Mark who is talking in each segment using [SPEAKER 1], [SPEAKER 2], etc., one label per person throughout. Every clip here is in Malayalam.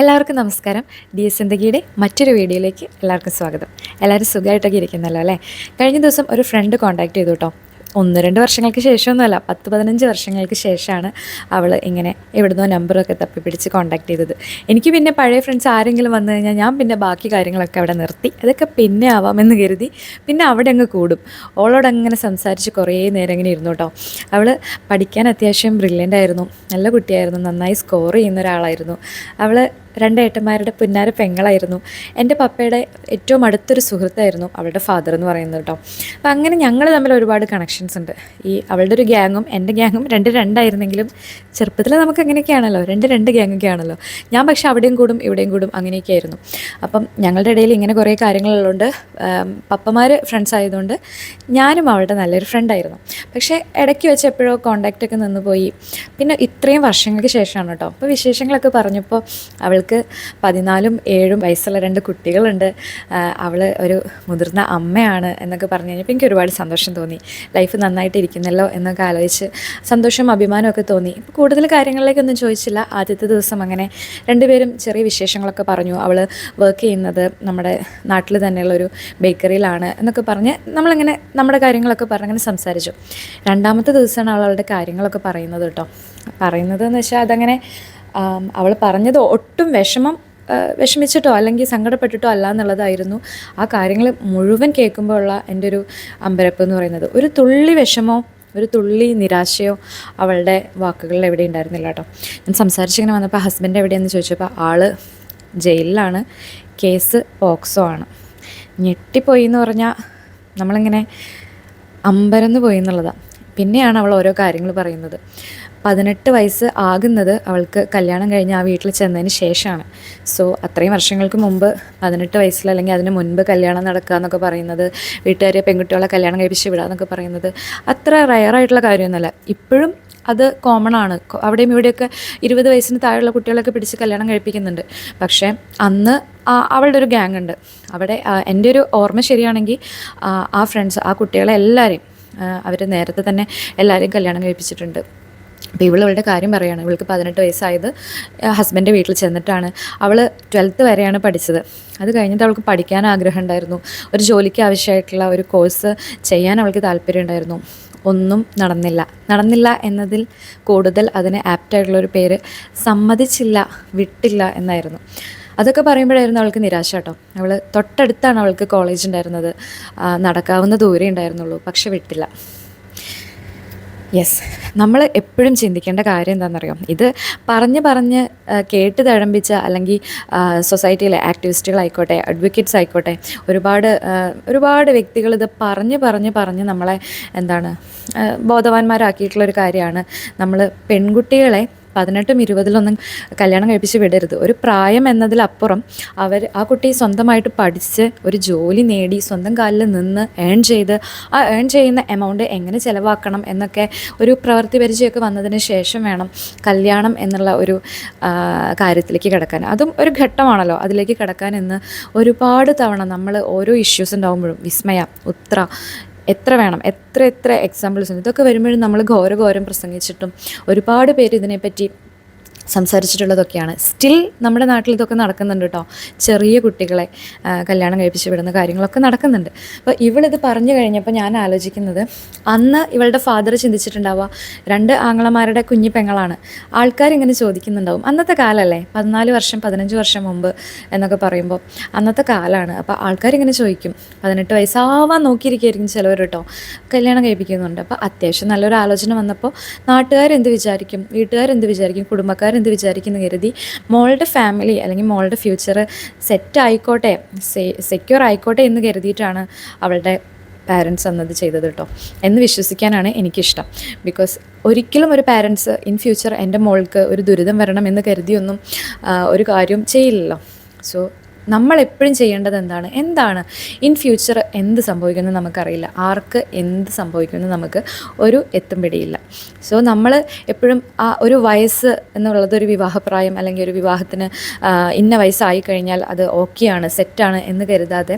[SPEAKER 1] എല്ലാവർക്കും നമസ്കാരം. ഡി എസ് സിന്ദഗിയുടെ മറ്റൊരു വീഡിയോയിലേക്ക് എല്ലാവർക്കും സ്വാഗതം. എല്ലാവരും സുഖമായിട്ടൊക്കെ ഇരിക്കുന്നല്ലോ അല്ലേ? കഴിഞ്ഞ ദിവസം ഒരു ഫ്രണ്ട് കോൺടാക്ട് ചെയ്തു കേട്ടോ ഒന്ന് രണ്ട് വർഷങ്ങൾക്ക് ശേഷമൊന്നുമല്ല പത്ത് പതിനഞ്ച് വർഷങ്ങൾക്ക് ശേഷമാണ് അവൾ ഇങ്ങനെ എവിടുന്നോ നമ്പറൊക്കെ തപ്പി പിടിച്ച് കോൺടാക്ട് ചെയ്തത്. എനിക്ക് പിന്നെ പഴയ ഫ്രണ്ട്സ് ആരെങ്കിലും വന്നു കഴിഞ്ഞാൽ ഞാൻ പിന്നെ ബാക്കി കാര്യങ്ങളൊക്കെ അവിടെ നിർത്തി. അതൊക്കെ പിന്നെ ആവാമെന്ന് കരുതി പിന്നെ അവിടെ അങ്ങ് കൂടും. ഓളോട് അങ്ങനെ സംസാരിച്ച് കുറേ നേരം ഇങ്ങനെ ഇരുന്നു കേട്ടോ അവൾ പഠിക്കാൻ അത്യാവശ്യം ബ്രില്യന്റ് ആയിരുന്നു. നല്ല കുട്ടിയായിരുന്നു. നന്നായി സ്കോർ ചെയ്യുന്ന ഒരാളായിരുന്നു. അവൾ രണ്ട് ഏട്ടന്മാരുടെ പുന്നാര പെങ്ങളായിരുന്നു. എന്റെ പപ്പയുടെ ഏറ്റവും അടുത്തൊരു സുഹൃത്തായിരുന്നു അവളുടെ ഫാദർ എന്ന് പറയുന്നത് കേട്ടോ. അപ്പം അങ്ങനെ ഞങ്ങൾ തമ്മിൽ ഒരുപാട് കണക്ഷൻസ് ഉണ്ട്. ഈ അവളുടെ ഒരു ഗ്യാങ്ങും എന്റെ ഗ്യാങ്ങും രണ്ട് രണ്ടായിരുന്നെങ്കിലും ചെറുപ്പത്തിൽ നമുക്ക് അങ്ങനെയൊക്കെയാണല്ലോ. രണ്ട് രണ്ട് ഗ്യാങ്ങൊക്കെ ആണല്ലോ. ഞാൻ പക്ഷേ അവിടെയും കൂടും ഇവിടെയും കൂടും അങ്ങനെയൊക്കെ ആയിരുന്നു. അപ്പം ഞങ്ങളുടെ ഇടയിൽ ഇങ്ങനെ കുറേ കാര്യങ്ങളുള്ളതുകൊണ്ട് പപ്പമാർ ഫ്രണ്ട്സ് ആയതുകൊണ്ട് ഞാനും അവളുടെ നല്ലൊരു ഫ്രണ്ടായിരുന്നു പക്ഷേ ഇടയ്ക്ക് വെച്ച് എപ്പോഴോ കോണ്ടാക്റ്റൊക്കെ നിന്ന് പോയി പിന്നെ ഇത്രയും വർഷങ്ങൾക്ക് ശേഷമാണ് കേട്ടോ. അപ്പോൾ വിശേഷങ്ങളൊക്കെ പറഞ്ഞപ്പോൾ അവൾക്ക് പതിനാലും ഏഴും വയസ്സുള്ള രണ്ട് കുട്ടികളുണ്ട്. അവൾ ഒരു മുതിർന്ന അമ്മയാണ് എന്നൊക്കെ പറഞ്ഞു കഴിഞ്ഞപ്പോൾ എനിക്ക് ഒരുപാട് സന്തോഷം തോന്നി. ലൈഫ് നന്നായിട്ട് ഇരിക്കുന്നല്ലോ എന്നൊക്കെ ആലോചിച്ച് സന്തോഷം അഭിമാനമൊക്കെ തോന്നി. ഇപ്പോൾ കൂടുതൽ കാര്യങ്ങളിലേക്കൊന്നും ചോദിച്ചില്ല. ആദ്യത്തെ ദിവസം അങ്ങനെ രണ്ടുപേരും ചെറിയ വിശേഷങ്ങളൊക്കെ പറഞ്ഞു. അവൾ വർക്ക് ചെയ്യുന്നത് നമ്മുടെ നാട്ടിൽ തന്നെയുള്ള ഒരു ബേക്കറിയിലാണ് എന്നൊക്കെ പറഞ്ഞ് നമ്മളിങ്ങനെ നമ്മുടെ കാര്യങ്ങളൊക്കെ പറഞ്ഞ് അങ്ങനെ സംസാരിച്ചു. രണ്ടാമത്തെ ദിവസമാണ് അവളുടെ കാര്യങ്ങളൊക്കെ പറയുന്നത് കേട്ടോ. പറയുന്നത് എന്ന് വെച്ചാൽ അതങ്ങനെ അവൾ പറഞ്ഞത് ഒട്ടും വിഷമം വിഷമിച്ചിട്ടോ അല്ലെങ്കിൽ സങ്കടപ്പെട്ടിട്ടോ അല്ല എന്നുള്ളതായിരുന്നു. ആ കാര്യങ്ങൾ മുഴുവൻ കേൾക്കുമ്പോൾ ഉള്ള എന്റെ ഒരു അമ്പരപ്പ് എന്ന് പറയുന്നത്. ഒരു തുള്ളി വിഷമോ ഒരു തുള്ളി നിരാശയോ അവളുടെ വാക്കുകളിൽ എവിടെ ഉണ്ടായിരുന്നില്ല കേട്ടോ. ഞാൻ സംസാരിച്ചിങ്ങനെ വന്നപ്പോൾ ഹസ്ബൻഡ് എവിടെയെന്ന് ചോദിച്ചപ്പോൾ ആൾ ജയിലിലാണ് കേസ് പോക്സോ ആണ്. ഞെട്ടിപ്പോയി എന്ന് പറഞ്ഞാൽ നമ്മളിങ്ങനെ അമ്പരന്ന് പോയി എന്നുള്ളതാണ്. പിന്നെയാണ് അവൾ ഓരോ കാര്യങ്ങൾ പറയുന്നത്. പതിനെട്ട് വയസ്സ് ആകുന്നത് അവൾക്ക് കല്യാണം കഴിഞ്ഞ് ആ വീട്ടിൽ ചെന്നതിന് ശേഷമാണ്. സോ അത്രയും വർഷങ്ങൾക്ക് മുമ്പ് പതിനെട്ട് വയസ്സിൽ അല്ലെങ്കിൽ അതിന് മുൻപ് കല്യാണം നടക്കുക എന്നൊക്കെ പറയുന്നത് വീട്ടുകാരെ പെൺകുട്ടികളെ കല്യാണം കഴിപ്പിച്ച് വിടുക എന്നൊക്കെ പറയുന്നത് അത്ര റയറായിട്ടുള്ള കാര്യമൊന്നുമല്ല. ഇപ്പോഴും അത് കോമൺ ആണ്. അവിടെയും ഇവിടെയൊക്കെ ഇരുപത് വയസ്സിന് താഴെയുള്ള കുട്ടികളൊക്കെ പിടിച്ച് കല്യാണം കഴിപ്പിക്കുന്നുണ്ട്. പക്ഷേ അന്ന് അവളുടെ ഒരു ഗ്യാങ് ഉണ്ട്. അവിടെ എന്റെ ഒരു ഓർമ്മ ശരിയാണെങ്കിൽ ആ ഫ്രണ്ട്സ് ആ കുട്ടികളെ എല്ലാവരെയും അവർ നേരത്തെ തന്നെ എല്ലാവരെയും കല്യാണം കഴിപ്പിച്ചിട്ടുണ്ട്. അപ്പോൾ ഇവൾ അവളുടെ കാര്യം പറയുകയാണ് ഇവൾക്ക് പതിനെട്ട് വയസ്സായത് ഹസ്ബൻഡ് വീട്ടിൽ ചെന്നിട്ടാണ്. അവൾ ട്വൽത്ത് വരെയാണ് പഠിച്ചത്. അത് കഴിഞ്ഞിട്ട് അവൾക്ക് പഠിക്കാൻ ആഗ്രഹം ഉണ്ടായിരുന്നു. ഒരു ജോലിക്ക് ആവശ്യമായിട്ടുള്ള ഒരു കോഴ്സ് ചെയ്യാൻ അവൾക്ക് താല്പര്യം ഉണ്ടായിരുന്നു. ഒന്നും നടന്നില്ല. നടന്നില്ല എന്നതിൽ കൂടുതൽ അതിന് ആപ്റ്റായിട്ടുള്ളൊരു പേര് സമ്മതിച്ചില്ല വിട്ടില്ല എന്നായിരുന്നു. അതൊക്കെ പറയുമ്പോഴായിരുന്നു അവൾക്ക് നിരാശ കേട്ടോ. അവൾ തൊട്ടടുത്താണ് അവൾക്ക് കോളേജ് ഉണ്ടായിരുന്നത്. നടക്കാവുന്ന ദൂരെ ഉണ്ടായിരുന്നുള്ളൂ പക്ഷെ വിട്ടില്ല. യെസ് നമ്മൾ എപ്പോഴും ചിന്തിക്കേണ്ട കാര്യം എന്താണെന്നറിയോ? ഇത് പറഞ്ഞ് പറഞ്ഞ് കേട്ട് തഴമ്പിച്ച അല്ലെങ്കിൽ സൊസൈറ്റിയിലെ ആക്ടിവിസ്റ്റുകളായിക്കോട്ടെ അഡ്വക്കേറ്റ്സ് ആയിക്കോട്ടെ ഒരുപാട് ഒരുപാട് വ്യക്തികൾ ഇത് പറഞ്ഞ് പറഞ്ഞ് പറഞ്ഞ് നമ്മളെ എന്താണ് ബോധവാന്മാരാക്കിയിട്ടുള്ളൊരു കാര്യമാണ്. നമ്മൾ പെൺകുട്ടികളെ പതിനെട്ടും ഇരുപതിലൊന്നും കല്യാണം കഴിപ്പിച്ച് വിടരുത്. ഒരു പ്രായം എന്നതിലപ്പുറം അവർ ആ കുട്ടി സ്വന്തമായിട്ട് പഠിച്ച് ഒരു ജോലി നേടി സ്വന്തം കാലിൽ നിന്ന് ഏൺ ചെയ്ത് ആ ഏൺ ചെയ്യുന്ന എമൗണ്ട് എങ്ങനെ ചിലവാക്കണം എന്നൊക്കെ ഒരു പ്രവൃത്തി പരിചയമൊക്കെ വന്നതിന് ശേഷം വേണം കല്യാണം എന്നുള്ള ഒരു കാര്യത്തിലേക്ക് കിടക്കാൻ. അതും ഒരു ഘട്ടമാണല്ലോ അതിലേക്ക് കിടക്കാൻ എന്ന് ഒരുപാട് തവണ നമ്മൾ ഓരോ ഇഷ്യൂസ് ഉണ്ടാകുമ്പോഴും വിസ്മയ ഉത്ര എത്ര വേണം? എത്ര എത്ര എക്സാമ്പിൾസ് ഉണ്ട്? ഇതൊക്കെ വരുമ്പോഴും നമ്മൾ ഘോരഘോരം പ്രസംഗിച്ചിട്ടും ഒരുപാട് പേര് ഇതിനെപ്പറ്റി സംസാരിച്ചിട്ടുള്ളതൊക്കെയാണ്. സ്റ്റിൽ നമ്മുടെ നാട്ടിൽ ഇതൊക്കെ നടക്കുന്നുണ്ട് കേട്ടോ ചെറിയ കുട്ടികളെ കല്യാണം കഴിപ്പിച്ച് വിടുന്ന കാര്യങ്ങളൊക്കെ നടക്കുന്നുണ്ട്. അപ്പോൾ ഇവളിത് പറഞ്ഞു കഴിഞ്ഞപ്പോൾ ഞാൻ ആലോചിക്കുന്നത് അന്ന് ഇവളുടെ ഫാദർ ചിന്തിച്ചിട്ടുണ്ടാവുക രണ്ട് ആങ്ങളമാരുടെ കുഞ്ഞു പെങ്ങളാണ്. ആൾക്കാരിങ്ങനെ ചോദിക്കുന്നുണ്ടാവും. അന്നത്തെ കാലമല്ലേ പതിനാല് വർഷം പതിനഞ്ച് വർഷം മുമ്പ് എന്നൊക്കെ പറയുമ്പോൾ അന്നത്തെ കാലമാണ് അപ്പോൾ ആൾക്കാരിങ്ങനെ ചോദിക്കും പതിനെട്ട് വയസ്സാവാൻ നോക്കിയിരിക്കുകയായിരിക്കും ചിലവർ കേട്ടോ കല്യാണം കഴിപ്പിക്കുന്നുണ്ട്. അപ്പോൾ അത്യാവശ്യം നല്ലൊരു ആലോചന വന്നപ്പോൾ നാട്ടുകാരെന്ത് വിചാരിക്കും? വീട്ടുകാരെന്ത് വിചാരിക്കും? കുടുംബക്കാരെന്ത് വിചാരിക്കും എന്ന് കരുതി. മോളുടെ ഫാമിലി അല്ലെങ്കിൽ മോളുടെ ഫ്യൂച്ചർ സെറ്റ് ആയിക്കോട്ടെ സെക്യൂർ ആയിക്കോട്ടെ എന്ന് കരുതിയിട്ടാണ് അവളുടെ പാരൻസ് അന്നത് ചെയ്തത് കേട്ടോ എന്ന് വിശ്വസിക്കാനാണ് എനിക്കിഷ്ടം. ബിക്കോസ് ഒരിക്കലും ഒരു പാരൻസ് ഇൻ ഫ്യൂച്ചർ എന്റെ മോൾക്ക് ഒരു ദുരിതം വരണം എന്ന് കരുതിയൊന്നും ഒരു കാര്യവും ചെയ്യില്ലല്ലോ. സോ നമ്മൾ എപ്പോഴും ചെയ്യേണ്ടത് എന്താണ്? എന്താണ്? ഇൻ ഫ്യൂച്ചർ എന്ത് സംഭവിക്കുമെന്ന് നമുക്കറിയില്ല. ആർക്ക് എന്ത് സംഭവിക്കുമെന്ന് നമുക്ക് ഒരു എത്തും പിടിയില്ല സോ നമ്മൾ എപ്പോഴും ആ ഒരു വയസ്സ് എന്നുള്ളത് ഒരു വിവാഹപ്രായം അല്ലെങ്കിൽ ഒരു വിവാഹത്തിന് ഇന്ന വയസ്സായി കഴിഞ്ഞാൽ അത് ഓക്കെയാണ് സെറ്റാണ് എന്ന് കരുതാതെ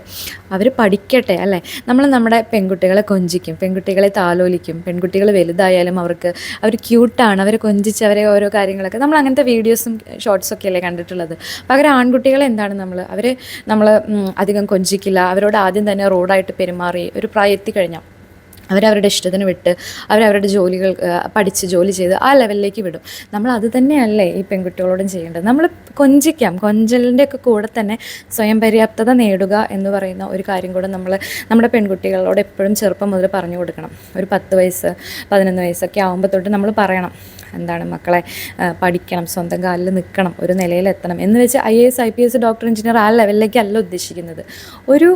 [SPEAKER 1] അവർ പഠിക്കട്ടെ അല്ലേ? നമ്മൾ നമ്മുടെ പെൺകുട്ടികളെ കൊഞ്ചിക്കും പെൺകുട്ടികളെ താലോലിക്കും പെൺകുട്ടികൾ വലുതായാലും അവർക്ക് അവർ ക്യൂട്ടാണ് അവർ കൊഞ്ചിച്ച് അവരെ ഓരോ കാര്യങ്ങളൊക്കെ. നമ്മൾ അങ്ങനത്തെ വീഡിയോസും ഷോർട്സൊക്കെ അല്ലേ കണ്ടിട്ടുള്ളത്? പകരം ആൺകുട്ടികളെ എന്താണ് നമ്മൾ അവർ നമ്മൾ അധികം കൊഞ്ചിക്കില്ല. അവരോട് ആദ്യം തന്നെ റോഡായിട്ട് പെരുമാറി ഒരു പ്രായം എത്തിക്കഴിഞ്ഞാൽ അവരവരുടെ ഇഷ്ടത്തിന് വിട്ട് അവരവരുടെ ജോലികൾ പഠിച്ച് ജോലി ചെയ്ത് ആ ലെവലിലേക്ക് വിടും. നമ്മൾ അത് തന്നെയല്ലേ ഈ പെൺകുട്ടികളോടും ചെയ്യേണ്ടത്. നമ്മൾ കൊഞ്ചിക്കാം. കൊഞ്ചലിന്റെ ഒക്കെ കൂടെ തന്നെ സ്വയം പര്യാപ്തത നേടുക എന്ന് പറയുന്ന ഒരു കാര്യം കൂടെ നമ്മൾ നമ്മുടെ പെൺകുട്ടികളോട് എപ്പോഴും ചെറുപ്പം മുതൽ പറഞ്ഞു കൊടുക്കണം. ഒരു പത്ത് വയസ്സ് പതിനൊന്ന് വയസ്സൊക്കെ ആകുമ്പോൾ തൊട്ട് നമ്മൾ പറയണം. എന്താണ് മക്കളെ പഠിക്കണം സ്വന്തം കാലിൽ നിൽക്കണം ഒരു നിലയിലെത്തണം എന്ന് വെച്ച് I A S I P S doctor engineer ആ ലെവലിലേക്കല്ല ഉദ്ദേശിക്കുന്നത്. ഒരു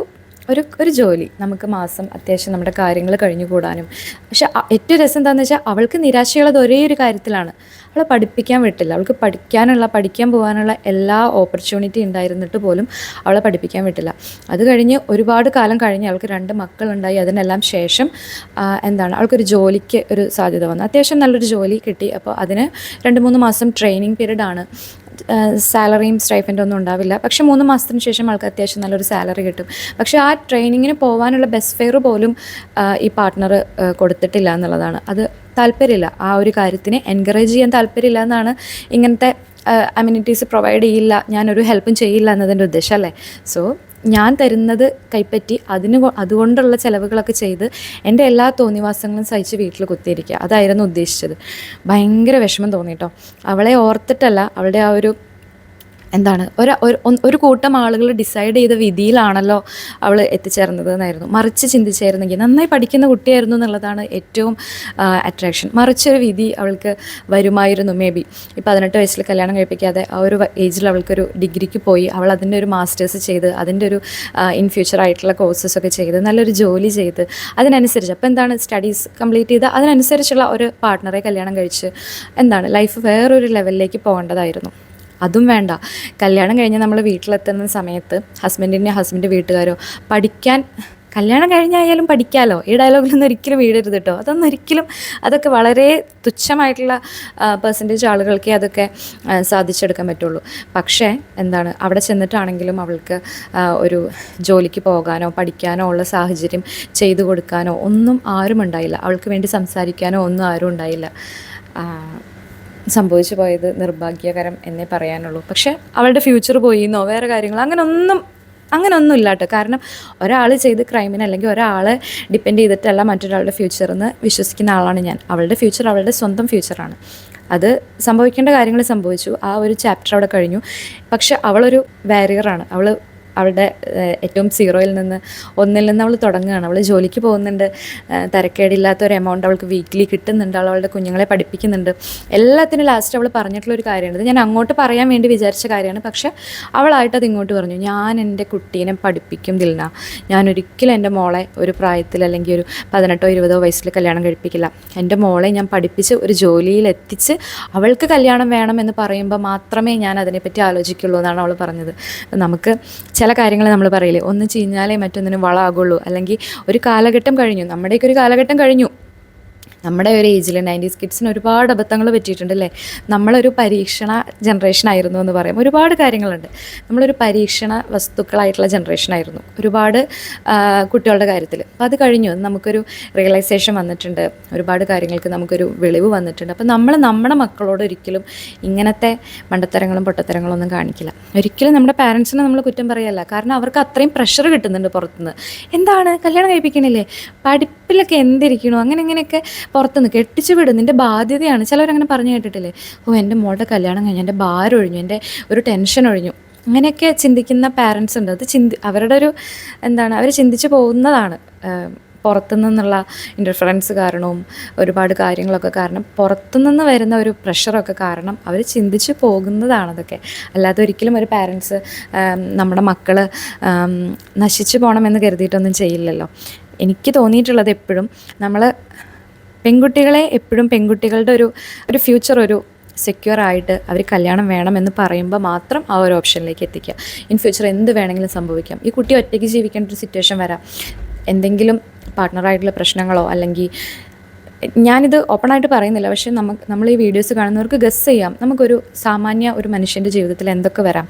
[SPEAKER 1] ഒരു ഒരു ജോലി. നമുക്ക് മാസം അത്യാവശ്യം നമ്മുടെ കാര്യങ്ങൾ കഴിഞ്ഞു കൂടാനും പക്ഷെ ഏറ്റവും രസം എന്താണെന്ന് വെച്ചാൽ അവൾക്ക് നിരാശയുള്ളത് ഒരേ ഒരു കാര്യത്തിലാണ്. അവളെ പഠിപ്പിക്കാൻ വിട്ടില്ല. അവൾക്ക് പഠിക്കാനുള്ള പഠിക്കാൻ പോകാനുള്ള എല്ലാ ഓപ്പർച്യൂണിറ്റി ഉണ്ടായിരുന്നിട്ട് പോലും അവളെ പഠിപ്പിക്കാൻ വിട്ടില്ല. അത് കഴിഞ്ഞ് ഒരുപാട് കാലം കഴിഞ്ഞ് അവൾക്ക് രണ്ട് മക്കളുണ്ടായി. അതിനെല്ലാം ശേഷം എന്താണ് അവൾക്കൊരു ജോലിക്ക് ഒരു സാധ്യത വന്നു. അത്യാവശ്യം നല്ലൊരു ജോലി കിട്ടി. അപ്പോൾ അതിന് രണ്ട് മൂന്ന് മാസം ട്രെയിനിങ് പീരീഡ് ആണ്. സാലറിയും സ്റ്റൈഫന്റ് ഒന്നും ഉണ്ടാവില്ല. പക്ഷേ മൂന്ന് മാസത്തിന് ശേഷം ആൾക്ക് അത്യാവശ്യം നല്ലൊരു സാലറി കിട്ടും. പക്ഷേ ആ ട്രെയിനിങ്ങിന് പോകാനുള്ള ബസ് ഫെയർ പോലും ഈ പാർട്ട്ണർ കൊടുത്തിട്ടില്ല എന്നുള്ളതാണ്. അത് താല്പര്യമില്ല. ആ ഒരു കാര്യത്തിന് എൻകറേജ് ചെയ്യാൻ താല്പര്യമില്ല എന്നാണ് ഇങ്ങനത്തെ അമ്യൂണിറ്റീസ് പ്രൊവൈഡ് ചെയ്യില്ല ഞാനൊരു ഹെൽപ്പും ചെയ്യില്ല എന്നതിന്റെ ഉദ്ദേശം അല്ലേ? സോ ഞാൻ തരുന്നത് കൈപ്പറ്റി അതിന് അതുകൊണ്ടുള്ള ചിലവുകളൊക്കെ ചെയ്ത് എന്റെ എല്ലാ തോന്നിവാസങ്ങളും സഹിച്ച് വീട്ടിൽ കുത്തിയിരിക്കുക. അതായിരുന്നു ഉദ്ദേശിച്ചത്. ഭയങ്കര വിഷമം തോന്നിയിട്ടോ അവളെ ഓർത്തിട്ടല്ല അവളുടെ ആ ഒരു എന്താണ്? ഒരു ഒരു- കൂട്ടം ആളുകൾ ഡിസൈഡ് ചെയ്ത വിധിയിലാണല്ലോ അവൾ എത്തിച്ചേർന്നത് എന്നായിരുന്നു മറിച്ച് ചിന്തിച്ചായിരുന്നെങ്കിൽ നന്നായി പഠിക്കുന്ന കുട്ടിയായിരുന്നു എന്നുള്ളതാണ് ഏറ്റവും അട്രാക്ഷൻ മറിച്ചൊരു വിധി അവൾക്ക് വരുമായിരുന്നു മേ ബി ഈ പതിനെട്ട് വയസ്സിൽ കല്യാണം കഴിപ്പിക്കാതെ ആ ഒരു ഏജിൽ അവൾക്കൊരു ഡിഗ്രിക്ക് പോയി അവൾ അതിന്റെ ഒരു മാസ്റ്റേഴ്സ് ചെയ്ത് അതിന്റെ ഒരു ഇൻ ഫ്യൂച്ചർ ആയിട്ടുള്ള കോഴ്സസ് ഒക്കെ ചെയ്ത് നല്ലൊരു ജോലി ചെയ്ത് അതിനനുസരിച്ച് അപ്പോൾ എന്താണ് സ്റ്റഡീസ് കംപ്ലീറ്റ് ചെയ്ത് അതിനനുസരിച്ചുള്ള ഒരു പാർട്ട്ണറെ കല്യാണം കഴിച്ച് എന്താണ് ലൈഫ് വേറൊരു ലെവലിലേക്ക് പോകേണ്ടതായിരുന്നു. അതും വേണ്ട. കല്യാണം കഴിഞ്ഞ് നമ്മൾ വീട്ടിലെത്തുന്ന സമയത്ത് ഹസ്ബൻഡിന്റെ ഹസ്ബൻഡ് വീട്ടുകാരോ പഠിക്കാൻ കല്യാണം കഴിഞ്ഞായാലും പഠിക്കാമല്ലോ ഈ ഡയലോഗിലൊന്നും ഒരിക്കലും വീടരുത് കേട്ടോ. അതൊന്നും ഒരിക്കലും അതൊക്കെ വളരെ തുച്ഛമായിട്ടുള്ള പെർസെന്റേജ് ആളുകൾക്കേ അതൊക്കെ സാധിച്ചെടുക്കാൻ പറ്റുള്ളൂ. പക്ഷേ എന്താണ് അവിടെ ചെന്നിട്ടാണെങ്കിലും അവൾക്ക് ഒരു ജോലിക്ക് പോകാനോ പഠിക്കാനോ ഉള്ള സാഹചര്യം ചെയ്തു കൊടുക്കാനോ ഒന്നും ആരും ഉണ്ടായില്ല. അവൾക്ക് വേണ്ടി സംസാരിക്കാനോ ഒന്നും ആരും ഉണ്ടായില്ല. സംഭവിച്ചു പോയത് നിർഭാഗ്യകരം എന്നേ പറയാനുള്ളൂ. പക്ഷേ അവളുടെ ഫ്യൂച്ചർ പോയി പോയിന്നോ വേറെ കാര്യങ്ങൾ അങ്ങനെ ഒന്നും അങ്ങനെ ഒന്നും ഇല്ല കേട്ടോ കാരണം ഒരാൾ ചെയ്ത് ക്രൈമിന് അല്ലെങ്കിൽ ഒരാളെ ഡിപ്പെൻഡ് ചെയ്തിട്ടല്ല മറ്റൊരാളുടെ ഫ്യൂച്ചർ എന്ന് വിശ്വസിക്കുന്ന ആളാണ് ഞാൻ. അവളുടെ ഫ്യൂച്ചർ അവളുടെ സ്വന്തം ഫ്യൂച്ചറാണ് അത് സംഭവിക്കേണ്ട കാര്യങ്ങൾ സംഭവിച്ചു. ആ ഒരു ചാപ്റ്റർ അവിടെ കഴിഞ്ഞു. പക്ഷെ അവളൊരു വാരിയറാണ് അവൾ അവളുടെ ഏറ്റവും സീറോയിൽ നിന്ന് ഒന്നിൽ നിന്ന് അവൾ തുടങ്ങുകയാണ്. അവൾ ജോലിക്ക് പോകുന്നുണ്ട്. തിരക്കേടില്ലാത്ത ഒരു എമൗണ്ട് അവൾക്ക് വീക്ക്ലി കിട്ടുന്നുണ്ട്. അവൾ അവളുടെ കുഞ്ഞുങ്ങളെ പഠിപ്പിക്കുന്നുണ്ട്. എല്ലാത്തിനും ലാസ്റ്റ് അവൾ പറഞ്ഞിട്ടുള്ള ഒരു കാര്യമാണ്. ഞാൻ അങ്ങോട്ട് പറയാൻ വേണ്ടി വിചാരിച്ച കാര്യമാണ്. പക്ഷേ അവളായിട്ട് അത് ഇങ്ങോട്ട് പറഞ്ഞു. ഞാൻ എന്റെ കുട്ടീനെ പഠിപ്പിക്കും ദിൽന. ഞാൻ ഒരിക്കലും എന്റെ മോളെ ഒരു പ്രായത്തിൽ അല്ലെങ്കിൽ ഒരു പതിനെട്ടോ ഇരുപതോ വയസ്സിൽ കല്യാണം കഴിപ്പിക്കില്ല. എന്റെ മോളെ ഞാൻ പഠിപ്പിച്ച് ഒരു ജോലിയിൽ എത്തിച്ച് അവൾക്ക് കല്യാണം വേണം എന്ന് പറയുമ്പോൾ മാത്രമേ ഞാൻ അതിനെപ്പറ്റി ആലോചിക്കുള്ളൂ എന്നാണ് അവൾ പറഞ്ഞത്. നമുക്ക് ചില കാര്യങ്ങൾ നമ്മൾ പറയില്ലേ. ഒന്ന് ചീഞ്ഞാലേ മറ്റൊന്നിനും വളമാകുള്ളൂ അല്ലെങ്കിൽ ഒരു കാലഘട്ടം കഴിഞ്ഞു. നമ്മുടെയൊക്കെ ഒരു കാലഘട്ടം കഴിഞ്ഞു. നമ്മുടെ ഒരു ഏജിൽ നയന്റീസ് കിഡ്സിന് ഒരുപാട് അബദ്ധങ്ങൾ പറ്റിയിട്ടുണ്ട് അല്ലേ? നമ്മളൊരു പരീക്ഷണ ജനറേഷൻ ആയിരുന്നു എന്ന് പറയുമ്പോൾ ഒരുപാട് കാര്യങ്ങളുണ്ട്. നമ്മളൊരു പരീക്ഷണ വസ്തുക്കളായിട്ടുള്ള ജനറേഷൻ ആയിരുന്നു. ഒരുപാട് കുട്ടികളുടെ കാര്യത്തിൽ അപ്പോൾ അത് കഴിഞ്ഞു. നമുക്കൊരു റിയലൈസേഷൻ വന്നിട്ടുണ്ട്. ഒരുപാട് കാര്യങ്ങൾക്ക് നമുക്കൊരു വെളിവ് വന്നിട്ടുണ്ട്. അപ്പോൾ നമ്മൾ നമ്മുടെ മക്കളോട് ഒരിക്കലും ഇങ്ങനത്തെ മണ്ടത്തരങ്ങളും പൊട്ടത്തരങ്ങളും ഒന്നും കാണിക്കില്ല. ഒരിക്കലും നമ്മുടെ പാരൻസിനെ നമ്മൾ കുറ്റം പറയല്ല. കാരണം അവർക്ക് അത്രയും പ്രഷർ കിട്ടുന്നുണ്ട് പുറത്തുനിന്ന്. എന്താണ്? കല്യാണം കഴിപ്പിക്കണില്ലേ? പഠിപ്പിലൊക്കെ എന്തിരിക്കണോ? അങ്ങനെ ഇങ്ങനെയൊക്കെ പുറത്തുനിന്ന് കെട്ടിച്ചു വിടും. നിന്റെ ബാധ്യതയാണ്. ചിലവരങ്ങനെ പറഞ്ഞു കേട്ടിട്ടില്ലേ? ഓ എന്റെ മോളുടെ കല്യാണം കഴിഞ്ഞു എന്റെ ഭാരം ഒഴിഞ്ഞു എന്റെ ഒരു ടെൻഷൻ ഒഴിഞ്ഞു. അങ്ങനെയൊക്കെ ചിന്തിക്കുന്ന പാരൻസ് ഉണ്ട്. അത് ചിന്തി അവരുടെ ഒരു എന്താണ് അവർ ചിന്തിച്ചു പോകുന്നതാണ്. പുറത്തുനിന്നുള്ള പുറത്തു നിന്നുള്ള ഇന്റർഫറൻസ് കാരണവും ഒരുപാട് കാര്യങ്ങളൊക്കെ കാരണം പുറത്തുനിന്ന് വരുന്ന ഒരു പ്രഷറൊക്കെ കാരണം അവർ ചിന്തിച്ച് പോകുന്നതാണ് അതൊക്കെ. അല്ലാതെ ഒരിക്കലും ഒരു പാരൻസ് നമ്മുടെ മക്കൾ നശിച്ചു പോകണമെന്ന് കരുതിയിട്ടൊന്നും ചെയ്യില്ലല്ലോ. എനിക്ക് തോന്നിയിട്ടുള്ളത് എപ്പോഴും നമ്മൾ പെൺകുട്ടികളെ എപ്പോഴും പെൺകുട്ടികളുടെ ഒരു ഒരു ഫ്യൂച്ചർ ഒരു സെക്യൂർ ആയിട്ട് അവർ കല്യാണം വേണമെന്ന് പറയുമ്പോൾ മാത്രം ആ ഒരു ഓപ്ഷനിലേക്ക് എത്തിക്കുക. ഇൻ ഫ്യൂച്ചർ എന്ത് വേണമെങ്കിലും സംഭവിക്കാം. ഈ കുട്ടി ഒറ്റയ്ക്ക് ജീവിക്കേണ്ട ഒരു സിറ്റുവേഷൻ വരാം. എന്തെങ്കിലും പാർട്ട്ണറായിട്ടുള്ള പ്രശ്നങ്ങളോ അല്ലെങ്കിൽ ഞാനിത് ഓപ്പണായിട്ട് പറയുന്നില്ല. പക്ഷേ നമുക്ക് നമ്മൾ ഈ വീഡിയോസ് കാണുന്നവർക്ക് ഗസ് ചെയ്യാം. നമുക്കൊരു സാമാന്യ ഒരു മനുഷ്യന്റെ ജീവിതത്തിൽ എന്തൊക്കെ വരാം.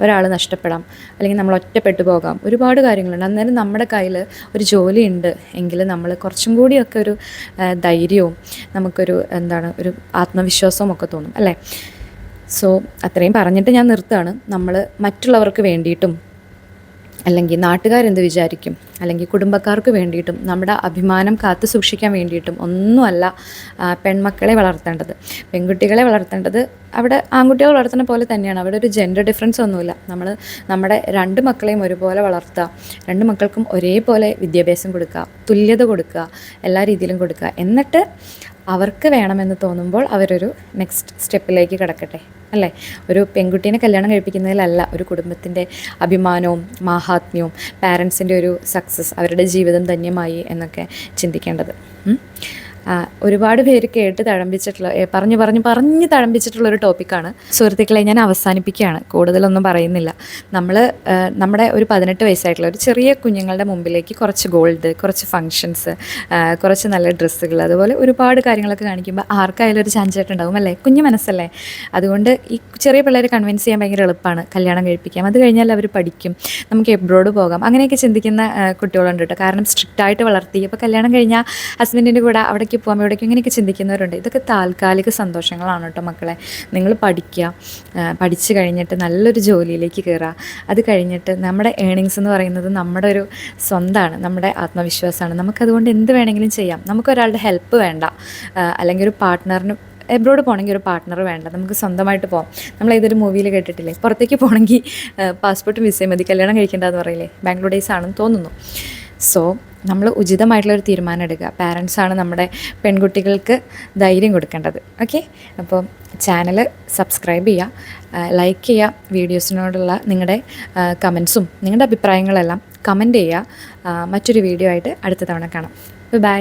[SPEAKER 1] ഒരാൾ നഷ്ടപ്പെടാം അല്ലെങ്കിൽ നമ്മൾ ഒറ്റപ്പെട്ടു പോകാം. ഒരുപാട് കാര്യങ്ങളുണ്ട്. അന്നേരം നമ്മുടെ കയ്യിൽ ഒരു ജോലിയുണ്ട് എങ്കിൽ നമ്മൾ കുറച്ചും കൂടിയൊക്കെ ഒരു ധൈര്യവും നമുക്കൊരു എന്താണ് ഒരു ആത്മവിശ്വാസവും ഒക്കെ തോന്നും അല്ലേ? സോ അത്രയും പറഞ്ഞിട്ട് ഞാൻ നിർത്തുകയാണ്. നമ്മൾ മറ്റുള്ളവർക്ക് വേണ്ടിയിട്ടും അല്ലെങ്കിൽ നാട്ടുകാരെന്ത് വിചാരിക്കും? അല്ലെങ്കിൽ കുടുംബക്കാർക്ക് വേണ്ടിയിട്ടും നമ്മുടെ അഭിമാനം കാത്തു സൂക്ഷിക്കാൻ വേണ്ടിയിട്ടും ഒന്നുമല്ല പെൺമക്കളെ വളർത്തേണ്ടത്. പെൺകുട്ടികളെ വളർത്തേണ്ടത് അവിടെ ആൺകുട്ടികൾ വളർത്തുന്ന പോലെ തന്നെയാണ്. അവിടെ ഒരു ജെൻഡർ ഡിഫറൻസ് ഒന്നുമില്ല. നമ്മൾ നമ്മുടെ രണ്ട് മക്കളെയും ഒരുപോലെ വളർത്തുക. രണ്ട് മക്കൾക്കും ഒരേപോലെ വിദ്യാഭ്യാസം കൊടുക്കുക. തുല്യത കൊടുക്കുക. എല്ലാ രീതിയിലും കൊടുക്കുക. എന്നിട്ട് അവർക്ക് വേണമെന്ന് തോന്നുമ്പോൾ അവരൊരു നെക്സ്റ്റ് സ്റ്റെപ്പിലേക്ക് കിടക്കട്ടെ അല്ലേ? ഒരു പെൺകുട്ടീനെ കല്യാണം കഴിപ്പിക്കുന്നതിലല്ല ഒരു കുടുംബത്തിന്റെ അഭിമാനവും മാഹാത്മ്യവും പാരൻസിന്റെ ഒരു സക്സസ് അവരുടെ ജീവിതം ധന്യമായി എന്നൊക്കെ ചിന്തിക്കേണ്ടത്. ഒരുപാട് പേര് കേട്ട് തഴമ്പിച്ചിട്ടുള്ള പറഞ്ഞു പറഞ്ഞു പറഞ്ഞു തഴമ്പിച്ചിട്ടുള്ള ഒരു ടോപ്പിക്കാണ്. സുഹൃത്തുക്കളെ ഞാൻ അവസാനിപ്പിക്കുകയാണ്. കൂടുതലൊന്നും പറയുന്നില്ല. നമ്മൾ നമ്മുടെ ഒരു പതിനെട്ട് വയസ്സായിട്ടുള്ള ഒരു ചെറിയ കുഞ്ഞുങ്ങളുടെ മുമ്പിലേക്ക് കുറച്ച് ഗോൾഡ് കുറച്ച് ഫങ്ഷൻസ് കുറച്ച് നല്ല ഡ്രസ്സുകൾ അതുപോലെ ഒരുപാട് കാര്യങ്ങളൊക്കെ കാണിക്കുമ്പോൾ ആർക്കായാലും ഒരു ചാഞ്ചായിട്ടുണ്ടാവും അല്ലേ? കുഞ്ഞു മനസ്സല്ലേ? അതുകൊണ്ട് ഈ ചെറിയ പിള്ളേരെ കൺവിൻസ് ചെയ്യാൻ ഭയങ്കര എളുപ്പമാണ് കല്യാണം കഴിപ്പിക്കാം. അത് കഴിഞ്ഞാൽ അവർ പഠിക്കും. നമുക്ക് എബ്രോഡ് പോകാം. അങ്ങനെയൊക്കെ ചിന്തിക്കുന്ന കുട്ടികളുണ്ട് കേട്ടോ. കാരണം സ്ട്രിക്റ്റായിട്ട് വളർത്തി. അപ്പോൾ കല്യാണം കഴിഞ്ഞാൽ ഹസ്ബൻഡിന്റെ കൂടെ അവിടേക്ക് പോകാം എവിടേക്കും ഇങ്ങനെയൊക്കെ ചിന്തിക്കുന്നവരുണ്ട്. ഇതൊക്കെ താൽക്കാലിക സന്തോഷങ്ങളാണ് കേട്ടോ മക്കളെ. നിങ്ങൾ പഠിക്കുക. പഠിച്ചു കഴിഞ്ഞിട്ട് നല്ലൊരു ജോലിയിലേക്ക് കയറുക. അത് കഴിഞ്ഞിട്ട് നമ്മുടെ ഏണിങ്സ് എന്ന് പറയുന്നത് നമ്മുടെ ഒരു സ്വന്തമാണ് നമ്മുടെ ആത്മവിശ്വാസമാണ്. നമുക്കതുകൊണ്ട് എന്ത് വേണമെങ്കിലും ചെയ്യാം. നമുക്കൊരാളുടെ ഹെൽപ്പ് വേണ്ട. അല്ലെങ്കിൽ ഒരു പാർട്ട്ണറിന് എബ്രോഡ് പോകണമെങ്കിൽ ഒരു പാർട്ട്ണർ വേണ്ട. നമുക്ക് സ്വന്തമായിട്ട് പോകാം നമ്മൾ ഏതൊരു മൂവിയിൽ കേട്ടിട്ടില്ലേ? പുറത്തേക്ക് പോകണമെങ്കിൽ പാസ്പോർട്ട് വിസയും മതി. കല്യാണം കഴിക്കേണ്ടതെന്ന് പറയില്ലേ? ബാംഗ്ലൂർ ഡേയ്സ് ആണെന്ന് തോന്നുന്നു. സോ നമ്മൾ ഉചിതമായിട്ടുള്ളൊരു തീരുമാനം എടുക്കുക. പാരൻസാണ് നമ്മുടെ പെൺകുട്ടികൾക്ക് ധൈര്യം കൊടുക്കേണ്ടത്. ഓക്കെ അപ്പോൾ ചാനൽ സബ്സ്ക്രൈബ് ചെയ്യുക. ലൈക്ക് ചെയ്യുക. വീഡിയോസിനോടുള്ള നിങ്ങളുടെ കമൻസും നിങ്ങളുടെ അഭിപ്രായങ്ങളെല്ലാം കമന്റ് ചെയ്യുക. മറ്റൊരു വീഡിയോ ആയിട്ട് അടുത്ത തവണ കാണാം. ബൈ